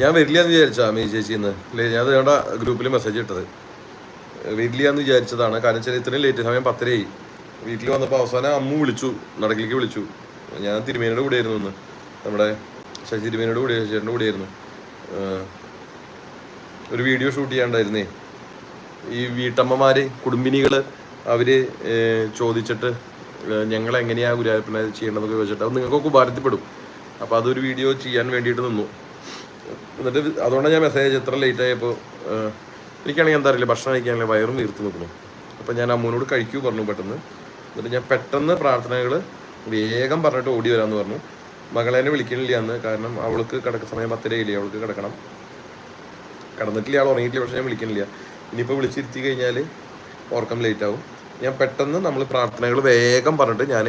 ഞാൻ വരില്ല എന്ന് വിചാരിച്ചാ മീ ചേച്ചി അല്ലേ ഞാൻ ഞങ്ങളുടെ ഗ്രൂപ്പിൽ മെസ്സേജ് ഇട്ടത്. വരില്ല എന്ന് വിചാരിച്ചതാണ്. കാരണം വെച്ചാൽ ഇത്രയും ലേറ്റ് സമയം പത്തരയായി. വീട്ടിൽ വന്നപ്പോൾ അവസാനം അമ്മ വിളിച്ചു. നടക്കിലേക്ക് വിളിച്ചു. ഞാൻ തിരുമേനയുടെ കൂടെ ആയിരുന്നു ഇന്ന്. നമ്മുടെ ശശി തിരുമേനയുടെ കൂടെ ചേട്ടന്റെ കൂടെ ആയിരുന്നു ഒരു വീഡിയോ ഷൂട്ട് ചെയ്യാണ്ടായിരുന്നേ. ഈ വീട്ടമ്മമാര് കുടുംബിനികൾ അവർ ചോദിച്ചിട്ട് ഞങ്ങൾ എങ്ങനെയാ ഗുരുവായൂരപ്പനെ ചെയ്യേണ്ടതെന്നൊക്കെ ചോദിച്ചിട്ട് അത് നിങ്ങൾക്കൊക്കെ ഉപകാരത്തിൽപ്പെടും. അപ്പോൾ അതൊരു വീഡിയോ ചെയ്യാൻ വേണ്ടിയിട്ട് നിന്നു. എന്നിട്ട് അതുകൊണ്ടാണ് ഞാൻ മെസ്സേജ് എത്ര ലേറ്റ് ആയപ്പോൾ എനിക്കാണെങ്കിൽ എന്താ അറിയില്ല ഭക്ഷണം കഴിക്കാനല്ലേ വയറും വീർത്ത് നിൽക്കുന്നു അപ്പം ഞാൻ അമ്മൂനോട് കഴിക്കൂ പറഞ്ഞു പെട്ടെന്ന്. എന്നിട്ട് ഞാൻ പെട്ടെന്ന് പ്രാർത്ഥനകൾ വേഗം പറഞ്ഞിട്ട് ഓടി വരാമെന്ന് പറഞ്ഞു. മകളേനെ വിളിക്കണില്ല അന്ന് കാരണം അവൾക്ക് കിടക്ക സമയം പത്തരയില്ലേ അവൾക്ക് കിടക്കണം. കിടന്നിട്ടില്ല ആൾ ഉറങ്ങിയിട്ടില്ല പക്ഷെ ഞാൻ വിളിക്കണില്ല. ഇനിയിപ്പോൾ വിളിച്ചിരുത്തി കഴിഞ്ഞാൽ ഉറക്കം ലേറ്റ് ആവും. ഞാൻ പെട്ടെന്ന് നമ്മൾ പ്രാർത്ഥനകൾ വേഗം പറഞ്ഞിട്ട് ഞാൻ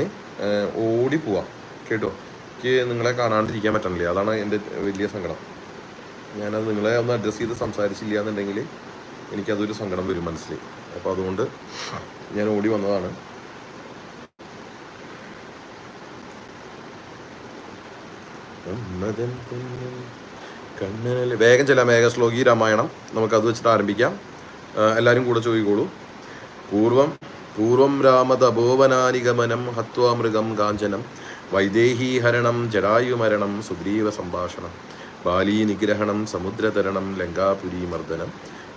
ഓടി പോവാം. കേട്ടോ? എനിക്ക് നിങ്ങളെ കാണാണ്ടിരിക്കാൻ പറ്റണില്ല. അതാണ് എന്റെ വലിയ സങ്കടം. ഞാനത് നിങ്ങളെ ഒന്ന് അഡ്രസ്സ് ചെയ്ത് സംസാരിച്ചില്ല എന്നുണ്ടെങ്കിൽ എനിക്കതൊരു സങ്കടം വരും മനസ്സിൽ. അപ്പോൾ അതുകൊണ്ട് ഞാൻ ഓടി വന്നതാണ്. കണ്ണനല്ലേ വേഗം ചെല്ലാം മേഘശ്ലോകി ശ്ലോകി രാമായണം. നമുക്കത് വെച്ചിട്ട് ആരംഭിക്കാം. എല്ലാവരും കൂടെ ചോദിക്കോളൂ. പൂർവം പൂർവം രാമതപോവനാനിഗമനം ഹത്വാമൃഗം കാഞ്ചനം. വൈദേഹീ ഹരണം ജടായുമരണം സുഗ്രീവ സംഭാഷണം. ബാലീ നിഗ്രഹണം സമുദ്രതരണം ലങ്കാപുരി മർദ്ദനം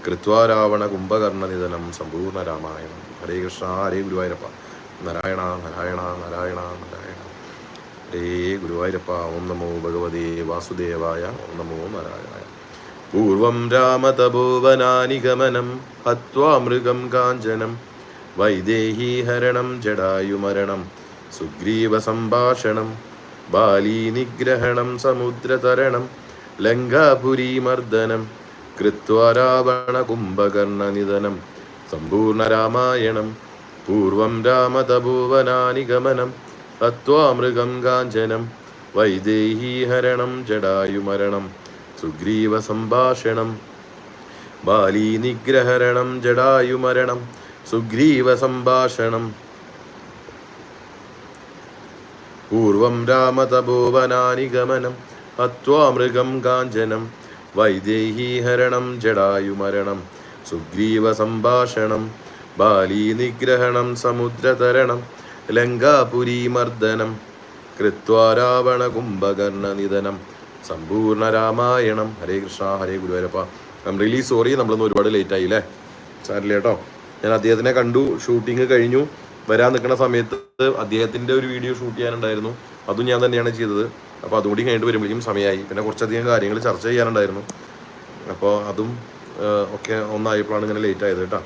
കൃത്വാരാവണ കുംഭകർണ നിധനം സമ്പൂർണ രാമായണം. ഹരേ കൃഷ്ണ ഹരേ ഗുരുവായൂരപ്പ. നാരായണ നാരായണ നാരായണ നാരായണ. ഹരേ ഗുരുവായൂരപ്പ. ഓം നമോ ഭഗവതേ വാസുദേവായ. ഓം നമോ നാരായണായ. പൂർവം രാമതപോവനാനിഗമനം ഹത്വാ മൃഗം കാഞ്ചനം വൈദേഹീഹരണം ജടായുമരണം സുഗ്രീവസംഭാഷണം ബാലീനിഗ്രഹണം ബാലീ സമുദ്രതരണം ലങ്കാപുരീമർദ്ദനം സമ്പൂർണ രാമായണം പൂർവം രാമതപോവനാനിഗമനം തത്വാമൃഗം കാഞ്ചനം വൈദേഹീഹരണം ജടായുമരണം സുഗ്രീവ സംഭാഷണം ബാലീ നിഗ്രഹരണം ജടായുമരണം സുഗ്രീവ സംഭാഷണം. പൂർവം രാമതപോവനാനിഗമനം ഹത്വാ മൃഗം കാഞ്ചനം വൈദേഹീഹരണം ജടായുമരണം സുഗ്രീവ സംഭാഷണം ബാലീ നിഗ്രഹണം സമുദ്രതരണം ലങ്കാപുരീമർദ്ദനം കൃത്വാ രാവണ കുംഭകർണ നിധനം സമ്പൂർണ Ramayanam. Hare Krishna Hare Guruvarappa. I'm really sorry നമ്മളൊന്ന് ഒരുപാട് ലേറ്റ് ആയി അല്ലേ സാറില്ല കേട്ടോ. ഞാൻ അദ്ദേഹത്തിനെ കണ്ടു ഷൂട്ടിങ് കഴിഞ്ഞു. വരാൻ നിൽക്കുന്ന സമയത്ത് അദ്ദേഹത്തിന്റെ ഒരു വീഡിയോ ഷൂട്ട് ചെയ്യാനുണ്ടായിരുന്നു. അതും ഞാൻ തന്നെയാണ് ചെയ്തത്. അപ്പോൾ അതുകൂടി കഴിഞ്ഞിട്ട് വരുമ്പോഴേക്കും സമയമായി. പിന്നെ കുറച്ചധികം കാര്യങ്ങൾ ചർച്ച ചെയ്യാനുണ്ടായിരുന്നു. അപ്പോൾ അതും ഒക്കെ ഒന്നായപ്പോഴാണ് ഇങ്ങനെ ലേറ്റ് ആയത് കേട്ടോ.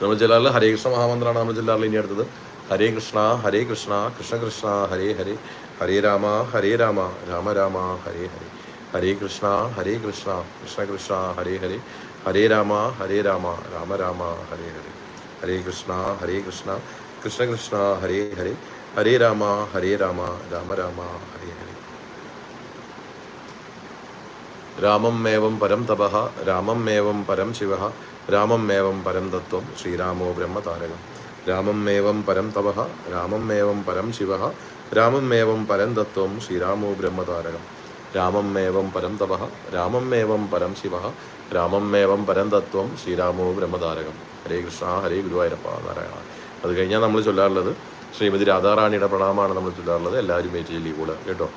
നമ്മൾ ജില്ലയിൽ ഹരേ കൃഷ്ണ മഹാമന്ത്രമാണ് നമ്മൾ ജില്ലയിൽ ഇനി അടുത്തത്. ഹരേ കൃഷ്ണ ഹരേ കൃഷ്ണ കൃഷ്ണ കൃഷ്ണ ഹരേ ഹരേ ഹരേ രാമ ഹരേ രാമ രാമ രാമ ഹരേ ഹരേ. ഹരേ കൃഷ്ണ ഹരേ കൃഷ്ണ കൃഷ്ണ കൃഷ്ണ ഹരേ ഹരേ. ഹരേ രാമ ഹരേ രാമ രാമ രാമ ഹരേ ഹരേ. ഹരേ കൃഷ്ണ ഹരേ കൃഷ്ണ കൃഷ്ണ കൃഷ്ണ ഹരേ ഹരേ. ഹരേ രാമ ഹരേ രാമ രാമ രാമ ഹരേ ഹരേ രാമം മേവം പരം തപ രാമം മേവം പരം ശിവ രാമം മേവം പരം തത്വം ശ്രീരാമോ ബ്രഹ്മതാരകം രാമം മേവം പരം തപ രാമം മേവം പരം ശിവ രാമം മേവം പരം തത്വം ശ്രീരാമോ ബ്രഹ്മതാരകം രാമം മേവം പരം തപ രാമം മേവം പരം ശിവ രാമം മേവം പരം തത്വം ശ്രീരാമോ ബ്രഹ്മതാരകം ഹരേ കൃഷ്ണ ഹരേ ഗുരുവായൂരപ്പ നാരായണ അത് കഴിഞ്ഞാൽ നമ്മൾ ചൊല്ലാറുള്ളത് ശ്രീമതി രാധാറാണിയുടെ പ്രണാമമാണ് നമ്മൾ ചൊല്ലാറുള്ളത്. എല്ലാവരും ഏറ്റ് ചൊല്ലി കൂടെ കേട്ടോ.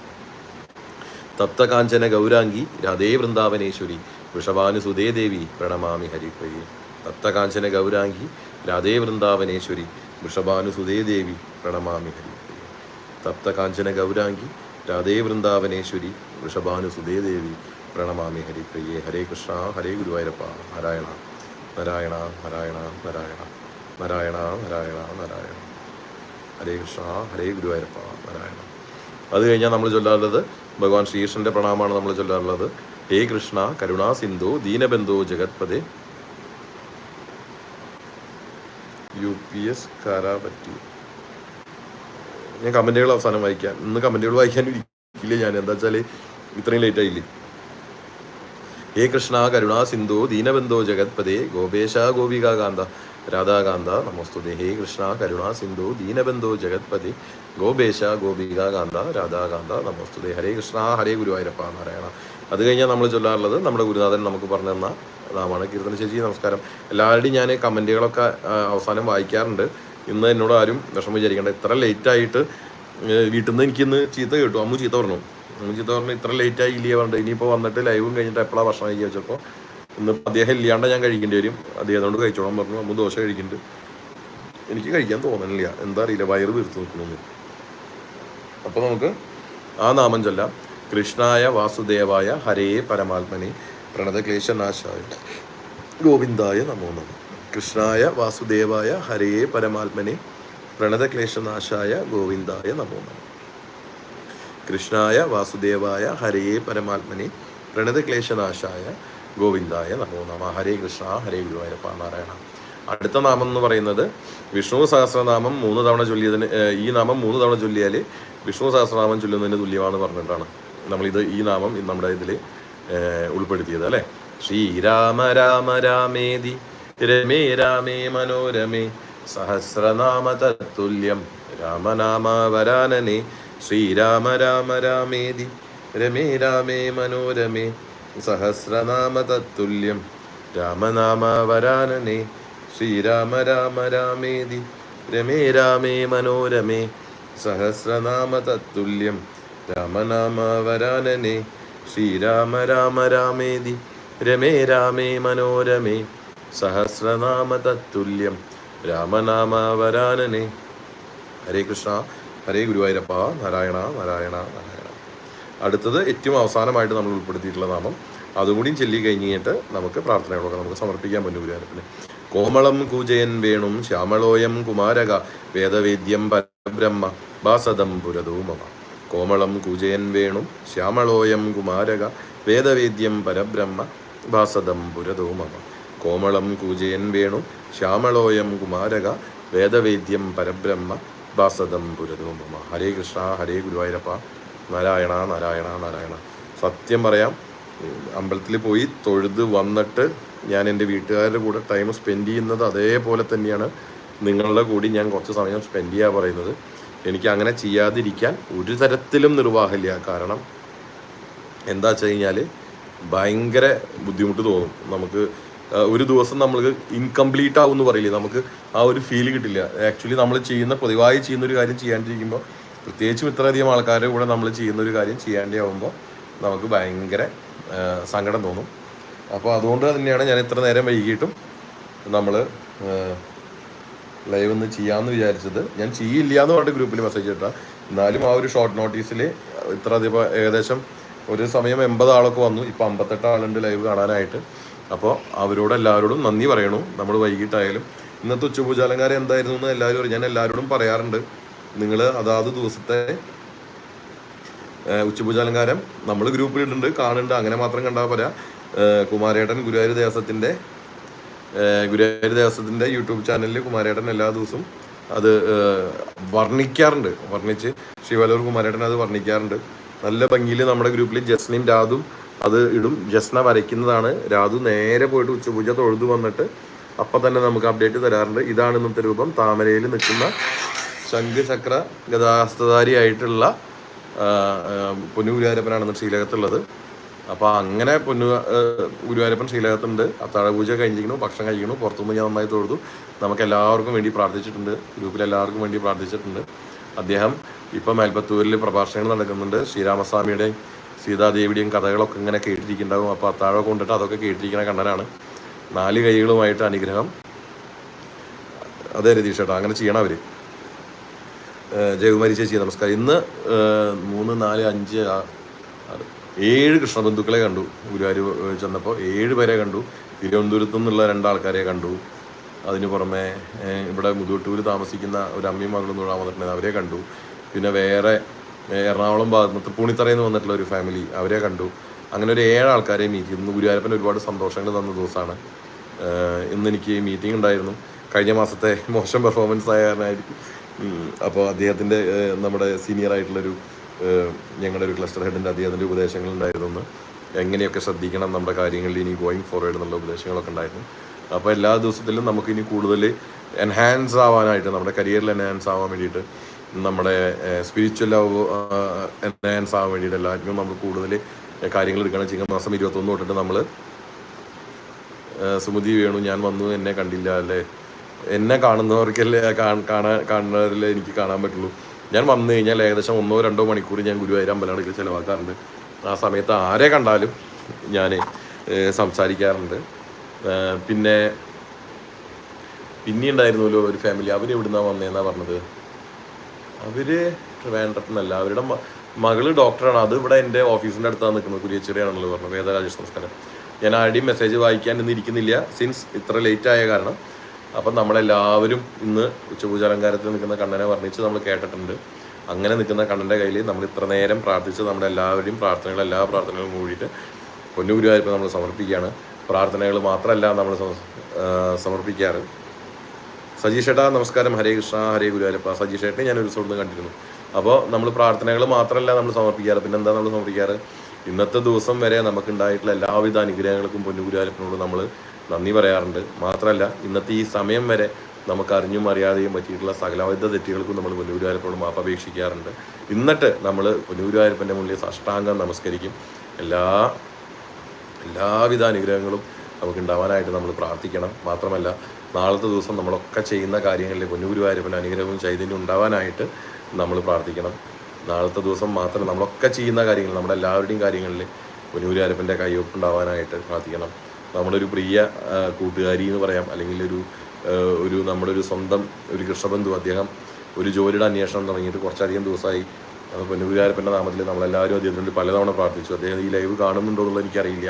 തപ്തകാഞ്ചന ഗൗരാംഗി രാധേ വൃന്ദാവനേശ്വരി വൃഷഭാനുസുതേ ദേവി പ്രണമാമി ഹരിപ്രിയെ തപ്തകാഞ്ചന ഗൗരാംഗി രാധേ വൃന്ദാവനേശ്വരി വൃഷഭാനുസുതേ ദേവി പ്രണമാമി ഹരിപ്രിയെ തപ്തകാഞ്ചന ഗൗരാംഗി രാധേ വൃന്ദാവനേശ്വരി വൃഷഭാനുസുതേ ദേവി പ്രണമാമി ഹരിപ്രിയെ ഹരേ കൃഷ്ണ ഹരേ ഗുരുവായൂരപ്പ. നാരായണ നാരായണ നാരായണ നാരായണ നാരായണ നാരായണ നാരായണ. ഹരേ കൃഷ്ണ ഹരേ ഗുരുവായൂരപ്പ നാരായണ. അത് കഴിഞ്ഞാൽ നമ്മൾ ചൊല്ലാറുള്ളത് ഭഗവാൻ ശ്രീകൃഷ്ണന്റെ പ്രണാമമാണ് നമ്മൾ ചൊല്ലാറുള്ളത്. ഹേ കൃഷ്ണ കരുണാ സിന്ധു ദീനബന്ധു ജഗത്പതി. യു പി എസ് കാരാപറ്റി. ഞാൻ കമന്റുകൾ അവസാനം വായിക്കാം. ഇന്ന് കമന്റുകൾ വായിക്കാൻ ഇരിക്കില്ല ഞാൻ. എന്താ വെച്ചാൽ ഇത്രയും ലേറ്റ് ആയില്ലേ? ഹേ കൃഷ്ണ കരുണാ സിന്ധു ദീനബന്ധോ ജഗത്പതി. ഗോപേശ ഗോപികാകാന്ത. രാധാകാന്ത നമസ്തുതി. ഹേ കൃഷ്ണ കരുണ സിന്ധു ദീനബന്ധു ജഗത്പതി ഗോപേശ ഗോപികാകാന്ത രാധാകാന്ത നമസ്തുതി. ഹരേ കൃഷ്ണ ഹരേ ഗുരുവായൂരപ്പ നാരായണ. അത് കഴിഞ്ഞാൽ നമ്മൾ ചൊല്ലാറുള്ളത് നമ്മുടെ ഗുരുനാഥൻ നമുക്ക് പറഞ്ഞു തന്ന നാമാണ്. കീർത്തന ചേച്ചി നമസ്കാരം. എല്ലാവരുടെയും ഞാൻ കമന്റുകളൊക്കെ അവസാനം വായിക്കാറുണ്ട്. ഇന്ന് എന്നോട് ആരും വിഷമം വിചാരിക്കേണ്ട. ഇത്ര ലേറ്റ് ആയിട്ട് വീട്ടിൽ നിന്ന് എനിക്കിന്ന് ചീത്ത കേട്ടു. അമ്മു ചീത്ത പറഞ്ഞു. അമ്മു ചീത്ത പറഞ്ഞു ഇത്ര ലേറ്റ് ആയി ഇല്ലേ? പറഞ്ഞിട്ട് ഇനിയിപ്പോൾ വന്നിട്ട് ലൈവും കഴിഞ്ഞിട്ട് എപ്പോഴാണ് ഭക്ഷണം കഴിക്കുക വെച്ചപ്പോൾ ഇന്ന് അദ്ദേഹം ഇല്ലാണ്ട് ഞാൻ കഴിക്കേണ്ടി വരും. അദ്ദേഹത്തോട് കഴിച്ചോളാൻ പറഞ്ഞു. അമ്മ ദോശ കഴിക്കുന്നുണ്ട്. എനിക്ക് കഴിക്കാൻ തോന്നണില്ല. എന്താ അറിയില്ല. വയറ് വീർത്ത് നിൽക്കണമെന്ന് അപ്പോൾ നമുക്ക് ആ നാമം ചൊല്ലാം. കൃഷ്ണായ വാസുദേവായ ഹരേ പരമാത്മനെ പ്രണതക്ലേശനാശായ ഗോവിന്ദായ നമോ നമ. കൃഷ്ണായ വാസുദേവായ ഹരേ പരമാത്മനെ പ്രണതക്ലേശനാശായ ഗോവിന്ദായ നമോ നമ. കൃഷ്ണായ വാസുദേവായ ഹരേ പരമാത്മനെ പ്രണതക്ലേശനാശായ ഗോവിന്ദായ നമോ നമ. ഹരേ കൃഷ്ണ ഹരേ ഗുരുവായൂരപ്പ നാരായണ. അടുത്ത നാമം എന്ന് പറയുന്നത് വിഷ്ണു സഹസ്രനാമം മൂന്ന് തവണ ചൊല്ലിയതിന് ഈ നാമം മൂന്ന് തവണ ചൊല്ലിയാൽ വിഷ്ണു സഹസ്രനാമം ചൊല്ലുന്നതിന് തുല്യമാണെന്ന് പറഞ്ഞിട്ടാണ് നമ്മളിത് ഈ നാമം നമ്മുടെ ഇതിൽ ഉൾപ്പെടുത്തിയത് അല്ലേ? ശ്രീരാമ രാമ രാമേതി രമേ രാമേ മനോരമേ സഹസ്രനാമ തത്തുല്യം രാമനാമ വരാനനെ ശ്രീരാമ രാമ രാമേതി രമേ രാമേ മനോരമേ സഹസ്രനാമ തത്തുല്യം രാമനാമ വരാനനെ ശ്രീരാമ രാമ രാമേതി. രമേ രാമേ മനോരമേ. സഹസ്രനാമ തത്തുല്യം രാമനാമ വരാനനെ ശ്രീരാമ രാമ രാമേതി. രമേ രാമേ മനോരമേ. സഹസ്രനാമ തത്തുല്യം രാമനാമ വരാനനെ ഹരേ കൃഷ്ണ. ഹരേ ഗുരുവായൂരപ്പ. നാരായണ നാരായണ നാരായണ. അടുത്തത് ഏറ്റവും അവസാനമായിട്ട് നമ്മൾ ഉൾപ്പെടുത്തിയിട്ടുള്ള നാമം. അതുകൂടിയും ചൊല്ലി കഴിഞ്ഞിട്ട് നമുക്ക് പ്രാർത്ഥനകളൊക്കെ നമുക്ക് സമർപ്പിക്കാൻ പറ്റും ഗുരുവായൂരപ്പിന്. കോമളം കൂജയൻ വേണും ശ്യാമളോയം കുമാരക വേദവേദ്യം പരബ്രഹ്മ ബാസദം പുരതോ മമ കോമളം കൂജയൻ വേണും ശ്യാമളോയം കുമാരക വേദവേദ്യം പരബ്രഹ്മ ബാസദം പുരതോ കോമളം കൂജയൻ വേണു ശ്യാമളോയം കുമാരക വേദവേദ്യം പരബ്രഹ്മ ബാസദം പുരതോ മമ ഹരേ കൃഷ്ണ ഹരേ ഗുരുവായൂരപ്പ. നാരായണ നാരായണ നാരായണ. സത്യം പറയാം അമ്പലത്തിൽ പോയി തൊഴുത് വന്നിട്ട് ഞാൻ എന്റെ വീട്ടുകാരുടെ കൂടെ ടൈം സ്പെൻഡ് ചെയ്യുന്നത് അതേപോലെ തന്നെയാണ്. നിങ്ങളുടെ കൂടി ഞാൻ കുറച്ച് സമയം സ്പെൻഡ് ചെയ്യാൻ പറയുന്നത്. എനിക്ക് അങ്ങനെ ചെയ്യാതിരിക്കാൻ ഒരു തരത്തിലും നിർവാഹമില്ല. കാരണം എന്താ വെച്ച് കഴിഞ്ഞാൽ ഭയങ്കര ബുദ്ധിമുട്ട് തോന്നും. നമുക്ക് ഒരു ദിവസം നമ്മൾക്ക് ഇൻകംപ്ലീറ്റ് ആവും എന്ന് പറയില്ലേ? നമുക്ക് ആ ഒരു ഫീൽ കിട്ടില്ല. ആക്ച്വലി നമ്മൾ ചെയ്യുന്ന പതിവായി ചെയ്യുന്ന ഒരു കാര്യം ചെയ്യാണ്ടിരിക്കുമ്പോൾ പ്രത്യേകിച്ചും ഇത്രയധികം ആൾക്കാരുടെ കൂടെ നമ്മൾ ചെയ്യുന്ന ഒരു കാര്യം ചെയ്യാണ്ടാവുമ്പോൾ നമുക്ക് ഭയങ്കര സങ്കടം തോന്നും. അപ്പോൾ അതുകൊണ്ട് തന്നെയാണ് ഞാൻ ഇത്ര നേരം വൈകിട്ടും നമ്മൾ ലൈവ് ഒന്ന് ചെയ്യാമെന്ന് വിചാരിച്ചത്. ഞാൻ ചെയ്യില്ല എന്ന് പറഞ്ഞിട്ട് ഗ്രൂപ്പിൽ മെസ്സേജ് ഇട്ടാ. എന്നാലും ആ ഒരു ഷോർട്ട് നോട്ടീസിൽ ഇത്ര അധികം ഏകദേശം ഒരു സമയം എൺപത് ആളൊക്കെ വന്നു. ഇപ്പം അമ്പത്തെട്ട് ആളുണ്ട് ലൈവ് കാണാനായിട്ട്. അപ്പോൾ അവരോട് എല്ലാവരോടും നന്ദി പറയണു. നമ്മൾ വൈകിട്ടായാലും. ഇന്നത്തെ ഉച്ചപൂജാലങ്കാരം എന്തായിരുന്നു എന്ന് എല്ലാവരും ഞാൻ എല്ലാവരോടും പറയാറുണ്ട്. നിങ്ങൾ അതാത് ദിവസത്തെ ഉച്ചപൂജാലങ്കാരം നമ്മൾ ഗ്രൂപ്പിലിട്ടുണ്ട് കാണുന്നുണ്ട്. അങ്ങനെ മാത്രം കണ്ടാൽ പോരാ. കുമാരേട്ടൻ ഗുരുവായൂർ ദേവസ്വത്തിന്റെ ഗുരുവായൂർ ദേവസ്വത്തിന്റെ യൂട്യൂബ് ചാനലിൽ കുമാരേട്ടൻ എല്ലാ ദിവസവും അത് വർണിക്കാറുണ്ട്. വർണിച്ച് ശിവലൂർ കുമാരേട്ടൻ അത് വർണിക്കാറുണ്ട്. നല്ല ഭംഗിയിൽ നമ്മുടെ ഗ്രൂപ്പിൽ ജസ്നയും രാധും അത് ഇടും. ജസ്ന വരയ്ക്കുന്നതാണ്. രാധു നേരെ പോയിട്ട് ഉച്ചപൂജ തൊഴുതു വന്നിട്ട് അപ്പം തന്നെ നമുക്ക് അപ്ഡേറ്റ് തരാറുണ്ട്. ഇതാണ് ഇന്നത്തെ രൂപം. താമരയിൽ നിൽക്കുന്ന ശംഖ് ചക്ര ഗതാഹസ്തധാരിയായിട്ടുള്ള പൊന്നു ഗുരുവായൂരപ്പനാണ് ശ്രീലകത്തുള്ളത്. അപ്പോൾ അങ്ങനെ പൊന്നു ഗുരുവാരപ്പൻ ശ്രീലകത്തുണ്ട്. അത്താഴ പൂജ കഴിഞ്ഞിരിക്കുന്നു ഭക്ഷണം കഴിക്കുന്നു പുറത്തുനിന്ന് ഞാൻ നന്നായി തൊഴുതു. നമുക്ക് എല്ലാവർക്കും വേണ്ടി പ്രാർത്ഥിച്ചിട്ടുണ്ട് ഗ്രൂപ്പിൽ എല്ലാവർക്കും വേണ്ടി പ്രാർത്ഥിച്ചിട്ടുണ്ട്. അദ്ദേഹം ഇപ്പം മേൽപ്പത്തൂരിൽ പ്രഭാഷണങ്ങൾ നടക്കുന്നുണ്ട്. ശ്രീരാമസ്വാമിയുടെയും സീതാദേവിയുടെയും കഥകളൊക്കെ ഇങ്ങനെ കേട്ടിരിക്കുന്നുണ്ടാവും. അപ്പോൾ അത്താഴമൊക്കെ കൊണ്ടിട്ട് അതൊക്കെ കേട്ടിരിക്കുന്ന കണ്ണനാണ്. നാല് കൈകളുമായിട്ട് അനുഗ്രഹം. അതെ രതീഷ് ചേട്ടാ അങ്ങനെ ചെയ്യണം അവർ ജയകുമാരി ചേച്ചി നമസ്കാരം. ഇന്ന് മൂന്ന് നാല് അഞ്ച് ഏഴ് കൃഷ്ണബന്ധുക്കളെ കണ്ടു. ഗുരുവായൂർ ചെന്നപ്പോൾ ഏഴ് പേരെ കണ്ടു. തിരുവനന്തപുരത്തു നിന്നുള്ള രണ്ടാൾക്കാരെ കണ്ടു. അതിന് പുറമെ ഇവിടെ മുതുവട്ടൂർ താമസിക്കുന്ന ഒരു അമ്മയും മകളും തൊഴാൻ വന്നിട്ടുണ്ട്. അവരെ കണ്ടു. പിന്നെ വേറെ എറണാകുളം ഭാഗത്ത് തൃപ്പൂണിത്തറയിൽ നിന്ന് വന്നിട്ടുള്ള ഒരു ഫാമിലി അവരെ കണ്ടു. അങ്ങനെ ഒരു ഏഴ് ആൾക്കാരെ മീറ്റ് ചെയ്തു. ഗുരുവായൂരപ്പൻ ഒരുപാട് സന്തോഷങ്ങൾ തന്ന ദിവസമാണ് ഇന്ന് എനിക്ക് മീറ്റിംഗ് ഉണ്ടായിരുന്നു. കഴിഞ്ഞ മാസത്തെ മോശം പെർഫോമൻസ് ആയ കാരണമായിരിക്കും അപ്പോൾ അദ്ദേഹത്തിന്റെ നമ്മുടെ സീനിയർ ആയിട്ടുള്ളൊരു ഞങ്ങളുടെ ഒരു ക്ലസ്റ്റർ ഹെഡിന്റെ അദ്ദേഹത്തിന്റെ ഉപദേശങ്ങൾ ഉണ്ടായിരുന്നു. എങ്ങനെയൊക്കെ ശ്രദ്ധിക്കണം നമ്മുടെ കാര്യങ്ങളിൽ ഇനി ഗോയിങ് ഫോർവേഡ് എന്നുള്ള ഉപദേശങ്ങളൊക്കെ ഉണ്ടായിരുന്നു. അപ്പോൾ എല്ലാ ദിവസത്തിലും നമുക്ക് ഇനി കൂടുതൽ എൻഹാൻസ് ആവാനായിട്ട് നമ്മുടെ കരിയറിൽ എൻഹാൻസ് ആവാൻ വേണ്ടിയിട്ട് നമ്മുടെ സ്പിരിച്വൽ എൻഹാൻസ് ആവാൻ വേണ്ടിയിട്ട് എല്ലാവർക്കും നമ്മൾ കൂടുതൽ കാര്യങ്ങൾ എടുക്കണം ചിങ്ങ മാസം ഇരുപത്തൊന്ന് തൊട്ടിട്ട് നമ്മൾ സുമതി വേണു ഞാൻ വന്നു എന്നെ കണ്ടില്ല അല്ലേ? എന്നെ കാണുന്നവർക്കല്ലേ കാണാൻ കാണുന്നവരല്ലേ എനിക്ക് കാണാൻ പറ്റുള്ളൂ. ഞാൻ വന്നു കഴിഞ്ഞാൽ ഏകദേശം ഒന്നോ രണ്ടോ മണിക്കൂർ ഞാൻ ഗുരുവായൂർ അമ്പലങ്ങളിൽ ചിലവാക്കാറുണ്ട്. ആ സമയത്ത് ആരെ കണ്ടാലും ഞാൻ സംസാരിക്കാറുണ്ട്. പിന്നെ പിന്നെ ഉണ്ടായിരുന്നല്ലോ ഒരു ഫാമിലി അവർ എവിടുന്നാ വന്നതെന്നാണ് പറഞ്ഞത്? അവർ ട്രിവാൻഡ്രത്തുനിന്നല്ല അവരുടെ മകൾ ഡോക്ടറാണ് അത് ഇവിടെ എന്റെ ഓഫീസിന്റെ അടുത്താണ് നിൽക്കുന്നത് കുരിയച്ചെറിയാണല്ലോ പറഞ്ഞത്. വേദരാജേഷ് നമസ്കാരം ഞാൻ ആരുടെയും മെസ്സേജ് വായിക്കാൻ ഇന്ന് ഇരിക്കുന്നില്ല. സിൻസ് ഇത്ര ലേറ്റ് ആയ കാരണം. അപ്പം നമ്മളെല്ലാവരും ഇന്ന് ഉച്ചപൂജ അലങ്കാരത്തിൽ നിൽക്കുന്ന കണ്ണനെ വർണിച്ച് നമ്മൾ കേട്ടിട്ടുണ്ട്. അങ്ങനെ നിൽക്കുന്ന കണ്ണന്റെ കയ്യിൽ നമ്മൾ ഇത്ര നേരം പ്രാർത്ഥിച്ച് നമ്മുടെ എല്ലാവരുടെയും പ്രാർത്ഥനകൾ എല്ലാ പ്രാർത്ഥനകളും കൂടിയിട്ട് പൊന്നുഗുരുവായൂരിപ്പം നമ്മൾ സമർപ്പിക്കുകയാണ്. പ്രാർത്ഥനകൾ മാത്രമല്ല നമ്മൾ സമർപ്പിക്കാറ്. സജീഷ് ഏട്ടാ നമസ്കാരം. ഹരേ കൃഷ്ണ ഹരേ ഗുരുവായൂരപ്പ. സജീഷ് ഏട്ടനെ ഞാൻ ഒരു ദിവസം കണ്ടിരുന്നു. അപ്പോൾ നമ്മൾ പ്രാർത്ഥനകൾ മാത്രമല്ല നമ്മൾ സമർപ്പിക്കാറ്. പിന്നെ എന്താ നമ്മൾ സമർപ്പിക്കാറ്? ഇന്നത്തെ ദിവസം വരെ നമുക്കുണ്ടായിട്ടുള്ള എല്ലാവിധ അനുഗ്രഹങ്ങൾക്കും പൊന്നുഗുരുവായൂരപ്പനോട് നമ്മൾ നന്ദി പറയാറുണ്ട്. മാത്രമല്ല ഇന്നത്തെ ഈ സമയം വരെ നമുക്ക് അറിഞ്ഞും അറിയാതെയും പറ്റിയിട്ടുള്ള സകലവിധ തെറ്റുകൾക്കും നമ്മൾ പൊന്നുഗുരുവായൂരപ്പനോട് മാപ്പ് അപേക്ഷിക്കാറുണ്ട്. എന്നിട്ട് നമ്മൾ പൊന്നുഗുരുവായൂരപ്പന്റെ മുന്നിൽ സാഷ്ടാംഗം നമസ്കരിക്കും. എല്ലാ എല്ലാവിധ അനുഗ്രഹങ്ങളും നമുക്ക് ഉണ്ടാവാനായിട്ട് നമ്മൾ പ്രാർത്ഥിക്കണം. മാത്രമല്ല നാളത്തെ ദിവസം നമ്മളൊക്കെ ചെയ്യുന്ന കാര്യങ്ങളിൽ പൊന്നുഗുരുവായൂരപ്പൻ അനുഗ്രഹവും ചൈതന്യം ഉണ്ടാവാനായിട്ട് നമ്മൾ പ്രാർത്ഥിക്കണം. നാളത്തെ ദിവസം മാത്രം നമ്മളൊക്കെ ചെയ്യുന്ന കാര്യങ്ങൾ നമ്മുടെ എല്ലാവരുടെയും കാര്യങ്ങളിൽ പൊന്നുഗുരുവായൂരപ്പന്റെ കൈവപ്പുണ്ടാവാനായിട്ട് പ്രാർത്ഥിക്കണം. നമ്മുടെ ഒരു പ്രിയ കൂട്ടുകാരി എന്ന് പറയാം. അല്ലെങ്കിൽ ഒരു ഒരു നമ്മുടെ ഒരു സ്വന്തം ഒരു കൃഷ്ണബന്ധു. അദ്ദേഹം ഒരു ജോലിയുടെ അന്വേഷണം തുടങ്ങിയിട്ട് കുറച്ചധികം ദിവസമായി. അപ്പോൾ പൊന്നുഗുരുവായൂരപ്പന്റെ നാമത്തിൽ നമ്മളെല്ലാവരും അദ്ദേഹത്തിന് പലതവണ പ്രാർത്ഥിച്ചു. അദ്ദേഹം ഈ ലൈവ് കാണുന്നുണ്ടോ എന്നുള്ളത് എനിക്കറിയില്ല.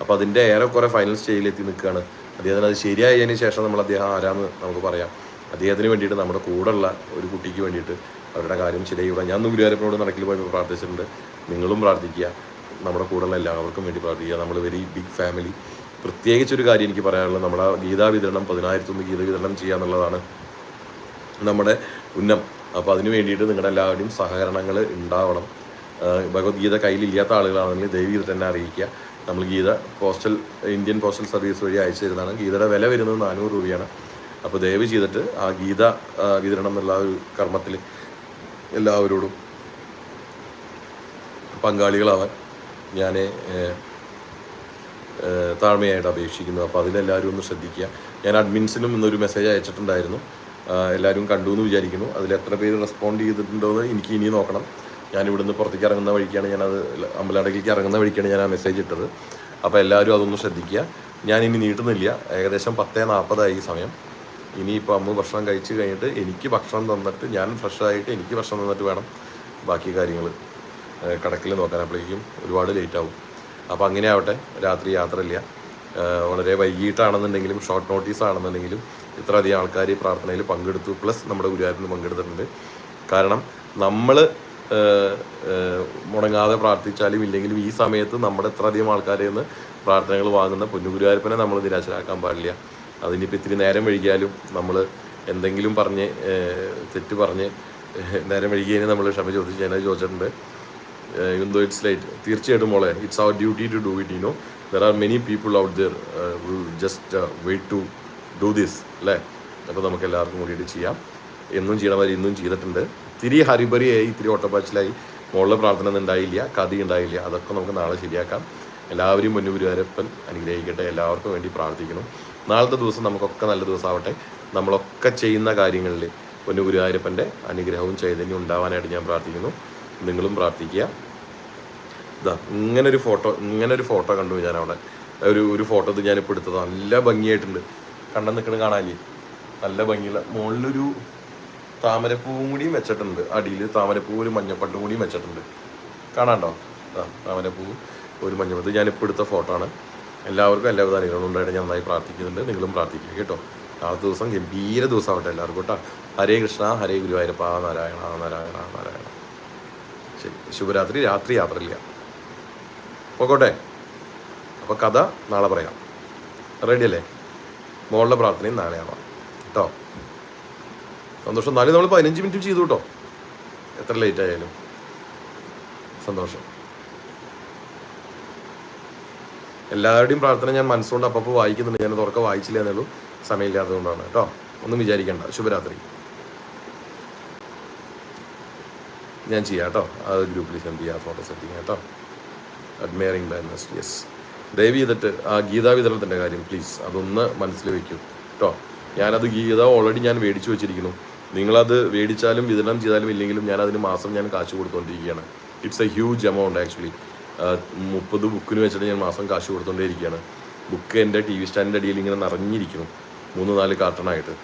അപ്പോൾ അതിന്റെ ഏറെക്കുറെ ഫൈനൽ സ്റ്റേജിലെത്തി നിൽക്കുകയാണ്. അദ്ദേഹത്തിന് അത് ശരിയായതിനു ശേഷം നമ്മൾ അദ്ദേഹം ആരാന്ന് നമുക്ക് പറയാം. അദ്ദേഹത്തിന് വേണ്ടിയിട്ട് നമ്മുടെ കൂടെയുള്ള ഒരു കുട്ടിക്ക് വേണ്ടിയിട്ട് അവരുടെ കാര്യം ശരിയായി ഞാൻ ഗുരുവായൂരപ്പനോട് നടക്കിൽ പോയപ്പോൾ പ്രാർത്ഥിച്ചിട്ടുണ്ട്. നിങ്ങളും പ്രാർത്ഥിക്കുക. നമ്മുടെ കൂടെയുള്ള എല്ലാവർക്കും വേണ്ടി പ്രാർത്ഥിക്കുക. നമ്മൾ വെരി ബിഗ് ഫാമിലി. പ്രത്യേകിച്ചൊരു കാര്യം എനിക്ക് പറയാനുള്ളത് നമ്മുടെ ഗീതാ വിതരണം പതിനായിരത്തൊന്ന് ഗീത വിതരണം ചെയ്യുക എന്നുള്ളതാണ് നമ്മുടെ ഉന്നം. അപ്പോൾ അതിന് വേണ്ടിയിട്ട് നിങ്ങളുടെ എല്ലാവരുടെയും സഹകരണങ്ങൾ ഉണ്ടാവണം. ഭഗവത്ഗീത കയ്യിലില്ലാത്ത ആളുകളാണെങ്കിൽ ചെയ്തിട്ട് തന്നെ അറിയിക്കുക. നമ്മൾ Gita postal Indian postal service വഴി അയച്ചു തരുന്നതാണ്. ഗീതയുടെ വില വരുന്നത് നാനൂറ് രൂപയാണ്. അപ്പോൾ ദയവ് ചെയ്തിട്ട് ആ ഗീത വിതരണം എന്നുള്ള ഒരു കർമ്മത്തിൽ എല്ലാവരോടും പങ്കാളികളാവാൻ ഞാൻ താഴ്മയായിട്ട് അപേക്ഷിക്കുന്നു. അപ്പോൾ അതിലെല്ലാവരും ഒന്ന് ശ്രദ്ധിക്കുക. ഞാൻ അഡ്മിൻസിനും ഇന്നൊരു മെസ്സേജ് അയച്ചിട്ടുണ്ടായിരുന്നു. എല്ലാവരും കണ്ടു എന്ന് വിചാരിക്കുന്നു. അതിൽ എത്ര പേര് റെസ്പോണ്ട് ചെയ്തിട്ടുണ്ടോ എന്ന് എനിക്ക് ഇനി നോക്കണം. ഞാൻ ഇവിടുന്ന് പുറത്തേക്ക് ഇറങ്ങുന്ന വഴിക്കാണ് ഞാനത് അമ്പലടക്കിലേക്ക് ഇറങ്ങുന്ന വഴിക്കാണ് ഞാൻ ആ മെസ്സേജ് ഇട്ടത്. അപ്പോൾ എല്ലാവരും അതൊന്ന് ശ്രദ്ധിക്കുക. ഞാൻ ഇനി നീട്ടുന്നില്ല. ഏകദേശം പത്തേ നാൽപ്പതായി ഈ സമയം. ഇനിയിപ്പോൾ അമ്മ ഭക്ഷണം കഴിച്ച് കഴിഞ്ഞിട്ട് എനിക്ക് ഭക്ഷണം തന്നിട്ട് ഞാൻ ഫ്രഷായിട്ട് എനിക്ക് ഭക്ഷണം തന്നിട്ട് വേണം ബാക്കി കാര്യങ്ങൾ കടക്കിൽ നോക്കാനപ്പോഴേക്കും ഒരുപാട് ലേറ്റ് ആവും. അപ്പോൾ അങ്ങനെ ആവട്ടെ രാത്രി യാത്രയില്ല. വളരെ വൈകിട്ടാണെന്നുണ്ടെങ്കിലും ഷോർട്ട് നോട്ടീസ് ആണെന്നുണ്ടെങ്കിലും ഇത്ര അധികം ആൾക്കാർ ഈ പ്രാർത്ഥനയിൽ പങ്കെടുത്തു. പ്ലസ് നമ്മുടെ ഗുരുവായൂരിൽ പങ്കെടുത്തിട്ടുണ്ട്. കാരണം നമ്മൾ മുടങ്ങാതെ പ്രാർത്ഥിച്ചാലും ഇല്ലെങ്കിലും ഈ സമയത്ത് നമ്മുടെ ഇത്ര അധികം ആൾക്കാരിൽ നിന്ന് പ്രാർത്ഥനകൾ വാങ്ങുന്ന പൊന്നുഗുരുവായൂരപ്പനെ നമ്മൾ നിരാശരാക്കാൻ പാടില്ല. അതിനിപ്പോൾ ഇത്തിരി നേരം വൈകിയാലും നമ്മൾ എന്തെങ്കിലും പറഞ്ഞ് തെറ്റ് പറഞ്ഞ് നേരം വൈകിയതിന് നമ്മൾ ക്ഷമ ചോദിച്ച് ഞാൻ ചോദിച്ചിട്ടുണ്ട്. ഇവൻ ദോ ഇറ്റ്സ് ലൈറ്റ് തീർച്ചയായിട്ടും മോളെ it's our duty to do it you know there are many people out there just wait to do this അല്ലേ? അപ്പോൾ നമുക്ക് എല്ലാവർക്കും കൂടിയിട്ട് ചെയ്യാം. എന്നും ചെയ്യണവർ ഇന്നും ചെയ്തിട്ടുണ്ട്. ഇത്തിരി ഹരിബറിയായി ഇത്തിരി ഓട്ടപ്പാച്ചിലായി. മോളിലെ പ്രാർത്ഥന ഒന്നും ഉണ്ടായില്ല കഥ ഉണ്ടായില്ല. അതൊക്കെ നമുക്ക് നാളെ ശരിയാക്കാം. എല്ലാവരും പൊന്നുഗുരുവാരപ്പൻ അനുഗ്രഹിക്കട്ടെ. എല്ലാവർക്കും വേണ്ടി പ്രാർത്ഥിക്കണം നാളത്തെ ദിവസം നമുക്കൊക്കെ നല്ല ദിവസമാവട്ടെ. നമ്മളൊക്കെ ചെയ്യുന്ന കാര്യങ്ങളിൽ പൊന്നുഗുരുവായൂരപ്പന്റെ അനുഗ്രഹവും ചൈതന്യവും ഉണ്ടാവാനായിട്ട് ഞാൻ പ്രാർത്ഥിക്കുന്നു. നിങ്ങളും പ്രാർത്ഥിക്കുക. ഇതാ ഇങ്ങനെ ഒരു ഫോട്ടോ ഇങ്ങനെ ഒരു ഫോട്ടോ കണ്ടു ഞാൻ അവിടെ ഒരു ഒരു ഫോട്ടോ ഇത് ഞാനിപ്പോൾ എടുത്തത്. നല്ല ഭംഗിയായിട്ടുണ്ട്. കണ്ടു നിൽക്കണ കാണാനില്ലേ? നല്ല ഭംഗിയുള്ള മുകളിലൊരു താമരപ്പൂവും കൂടിയും വെച്ചിട്ടുണ്ട്. അടിയിൽ താമരപ്പൂവ് ഒരു മഞ്ഞപ്പട്ടും കൂടിയും വെച്ചിട്ടുണ്ട്. കാണാണ്ടോ? താമരപ്പൂവ് ഒരു മഞ്ഞപ്പത്ത് ഞാനിപ്പോൾ എടുത്ത ഫോട്ടോ ആണ്. എല്ലാവർക്കും എല്ലാവിധ അനുഗ്രഹങ്ങളും ഉണ്ടായിട്ട് ഞാൻ നന്നായി പ്രാർത്ഥിക്കുന്നുണ്ട്. നിങ്ങളും പ്രാർത്ഥിക്കുക കേട്ടോ. നാളത്തെ ദിവസം ഗംഭീര ദിവസമാവട്ടെ എല്ലാവർക്കും കേട്ടോ. ഹരേ കൃഷ്ണ ഹരേ ഗുരുവായൂരപ്പ നാരായണ നാരായണ നാരായണ. ശരി ശുഭരാത്രി രാത്രി യാത്രയില്ല. പോകോട്ടെ അപ്പോൾ കഥ നാളെ പറയാം. റെഡി അല്ലേ മോളുടെ പ്രാർത്ഥനയും നാളെ ആവാം. കേട്ടോ? സന്തോഷം. നാളെ നമ്മൾ പതിനഞ്ച് മിനിറ്റ് ചെയ്തു കേട്ടോ. എത്ര ലേറ്റ് ആയാലും. സന്തോഷം. എല്ലാവരുടെയും പ്രാർത്ഥന ഞാൻ മനസ്സുകൊണ്ട് അപ്പോൾ വായിക്കുന്നുണ്ട്. ഞാൻ തുറക്കം വായിച്ചില്ല എന്നുള്ളൂ സമയമില്ലാത്തതുകൊണ്ടാണ് കേട്ടോ? ഒന്നും വിചാരിക്കേണ്ട. ശുഭരാത്രി. ഞാൻ ചെയ്യാം കേട്ടോ ആ ഗ്രൂപ്പിൽ സെൻഡ് ചെയ്യാം ഫോട്ടോ സെൻഡ് ചെയ്യാം കേട്ടോ. അഡ്മയറിംഗ് ബാനേഴ്സ് യെസ് ദയവ് ചെയ്തിട്ട് ആ ഗീതാ വിതരണത്തിന്റെ കാര്യം പ്ലീസ് അതൊന്ന് മനസ്സിൽ വയ്ക്കും കേട്ടോ. ഞാനത് ഗീത ഓൾറെഡി ഞാൻ മേടിച്ചു വെച്ചിരിക്കുന്നു. നിങ്ങളത് മേടിച്ചാലും വിതരണം ചെയ്താലും ഇല്ലെങ്കിലും ഞാൻ അതിന് മാസം ഞാൻ കാശ് കൊടുത്തുകൊണ്ടിരിക്കുകയാണ് it's a huge amount actually മുപ്പത് ബുക്കിന് വെച്ചിട്ട് ഞാൻ മാസം കാശ് കൊടുത്തുകൊണ്ടേയിരിക്കുകയാണ് ബുക്ക് എന്റെ ടി വി സ്റ്റാൻഡിന്റെ അടിയിൽ ഇങ്ങനെ നിറഞ്ഞിരിക്കുന്നു. മൂന്ന് നാല് കാർട്ടണായിട്ട്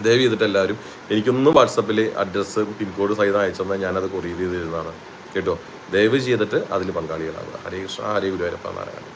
ദയവ് ചെയ്തിട്ട് എല്ലാവരും എനിക്കൊന്ന് വാട്സപ്പിൽ അഡ്രസ്സ് പിൻകോഡ് സഹിതം അയച്ചു തന്നാൽ ഞാനത് കൊറിയർ ചെയ്ത് തരുന്നതാണ്. കേട്ടോ? ദയവ് ചെയ്തിട്ട് അതിൽ പങ്കാളികളാവുക. ഹരേ കൃഷ്ണ ഹരേ ഗുരുവായൂരപ്പ നാരായണ